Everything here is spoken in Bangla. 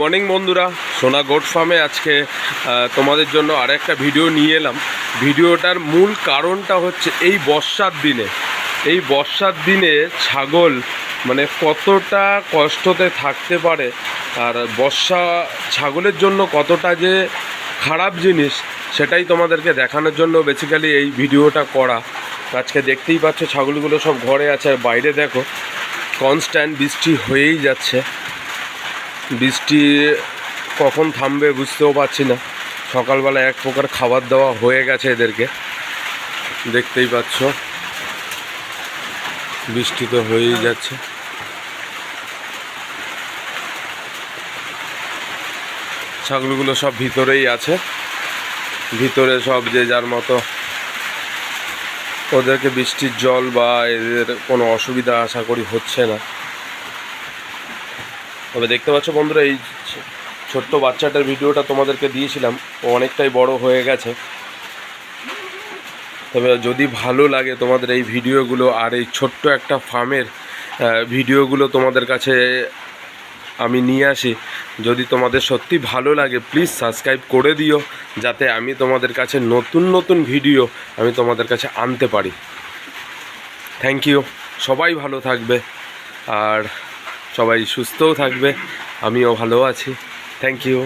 মর্নিং বন্ধুরা, সোনা গোট ফার্মে আজকে তোমাদের জন্য আরেকটা ভিডিও নিয়ে এলাম। ভিডিওটার মূল কারণটা হচ্ছে এই বর্ষার দিনে। এই বর্ষার দিনে ছাগল মানে কতটা কষ্টতে থাকতে পারে আর বর্ষা ছাগলের জন্য কতটা যে খারাপ জিনিস, সেটাই তোমাদেরকে দেখানোর জন্য বেসিক্যালি এই ভিডিওটা করা। আজকে দেখতেই পাচ্ছ ছাগলগুলো সব ঘরে আছে, আর বাইরে দেখো কনস্ট্যান্ট বৃষ্টি হয়েই যাচ্ছে। বৃষ্টি কখন থামবে বুঝতেও পারছি না। সকালবেলা এক প্রকার খাবার দাওয়া হয়ে গেছে এদেরকে। দেখতেই পাচ্ছ। বৃষ্টি তো হয়েই যাচ্ছে। ছাগলগুলো সব ভিতরেই আছে। ভিতরে সব যে যার মতো। ওদেরকে বৃষ্টির জল বা এদের কোনো অসুবিধা আশা করি হচ্ছে না। তবে দেখতে পাচ্ছ বন্ধুরা, এই ছোট্ট বাচ্চাটার ভিডিওটা তোমাদেরকে দিয়েছিলাম। ও অনেকটাই বড় হয়ে গেছে। তবে যদি ভালো লাগে তোমাদের এই ভিডিওগুলো আর এই ছোট্ট একটা ফার্মের ভিডিওগুলো তোমাদের কাছে আমি নিয়ে আসি, যদি তোমাদের সত্যি ভালো লাগে প্লিজ সাবস্ক্রাইব করে দিও, যাতে আমি তোমাদের কাছে নতুন নতুন ভিডিও আমি তোমাদের কাছে আনতে পারি। থ্যাংক ইউ সবাই ভালো থাকবে। আর সবাই সুস্থও থাকবে আমিও ভালো আছি। Thank you